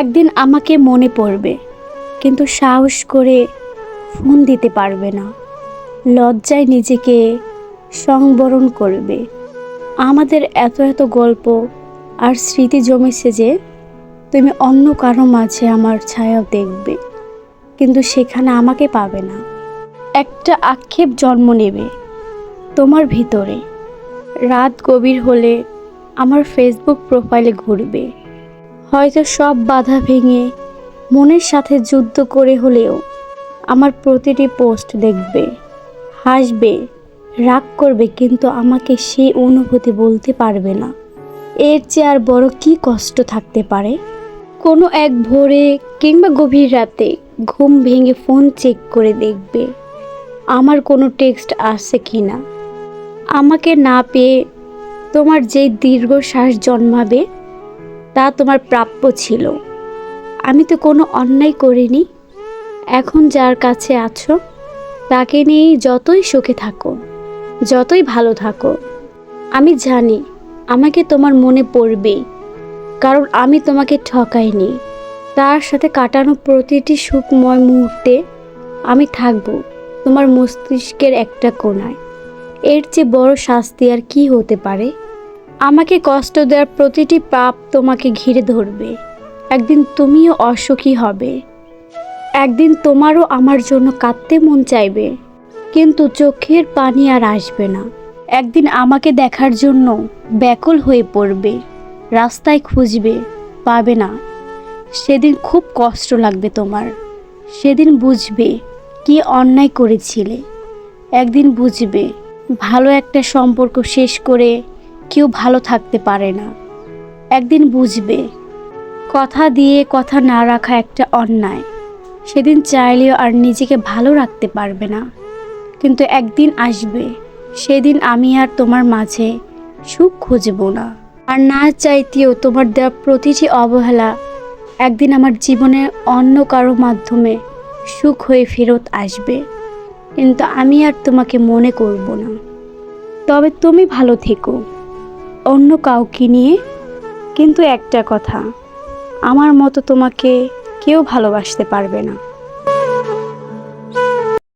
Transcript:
একদিন আমাকে মনে পড়বে, কিন্তু সাহস করে ফোন দিতে পারবে না। লজ্জায় নিজেকে সংবরণ করবে। আমাদের এত এত গল্প আর স্মৃতি জমেছে যে তুমি অন্য কারও মাঝে আমার ছায়াও দেখবে, কিন্তু সেখানে আমাকে পাবে না। একটা আক্ষেপ জন্ম নেবে তোমার ভিতরে। রাত গভীর হলে আমার ফেসবুক প্রোফাইলে ঘুরবে। হয়তো সব বাধা ভেঙে মনের সাথে যুদ্ধ করে হলেও আমার প্রতিটি পোস্ট দেখবে, হাসবে, রাগ করবে, কিন্তু আমাকে সেই অনুভূতি বলতে পারবে না। এর চেয়ে আর বড় কি কষ্ট থাকতে পারে? কোনো এক ভোরে কিংবা গভীর রাতে ঘুম ভেঙে ফোন চেক করে দেখবে, আমার কোনো টেক্সট আসছে কি না। আমাকে না পেয়ে তোমার যেই দীর্ঘশ্বাস জন্মাবে তা তোমার প্রাপ্য ছিল। আমি তো কোনো অন্যায় করিনি। এখন যার কাছে আছো, তাকে নিয়েই যতই সুখে থাকো, যতই ভালো থাকো, আমি জানি আমাকে তোমার মনে পড়বেই কারণ আমি তোমাকে ঠকাইনি। তার সাথে কাটানো প্রতিটি সুখময় মুহূর্তে আমি থাকব তোমার মস্তিষ্কের একটা কোণায়। এর চেয়ে বড় শাস্তি আর কি হতে পারে? আমাকে কষ্ট দেওয়ার প্রতিটি পাপ তোমাকে ঘিরে ধরবে। একদিন তুমিও অসুখী হবে। একদিন তোমারও আমার জন্য কাঁদতে মন চাইবে। কিন্তু চোখের পানি আর আসবে না। একদিন আমাকে দেখার জন্য ব্যাকুল হয়ে পড়বে। রাস্তায় খুঁজবে, পাবে না। সেদিন খুব কষ্ট লাগবে তোমার। সেদিন বুঝবে কি অন্যায় করেছিলে। একদিন বুঝবে ভালো একটা সম্পর্ক শেষ করে কেউ ভালো থাকতে পারে না। একদিন বুঝবে, কথা দিয়ে কথা না রাখা একটা অন্যায়। সেদিন চাইলেও আর নিজেকে ভালো রাখতে পারবে না। কিন্তু একদিন আসবে, সেদিন আমি আর তোমার মাঝে সুখ খুঁজব না। আর না চাইতেও তোমার দেওয়া প্রতিটি অবহেলা একদিন আমার জীবনে অন্য কারও মাধ্যমে সুখ হয়ে ফেরত আসবে। কিন্তু আমি আর তোমাকে মনে করব না। তবে তুমি ভালো থেকো। অন্য কাউকে নিয়ে? কিন্তু একটা কথা আমার মতো তোমাকে কেউ ভালোবাসতে পারবে না।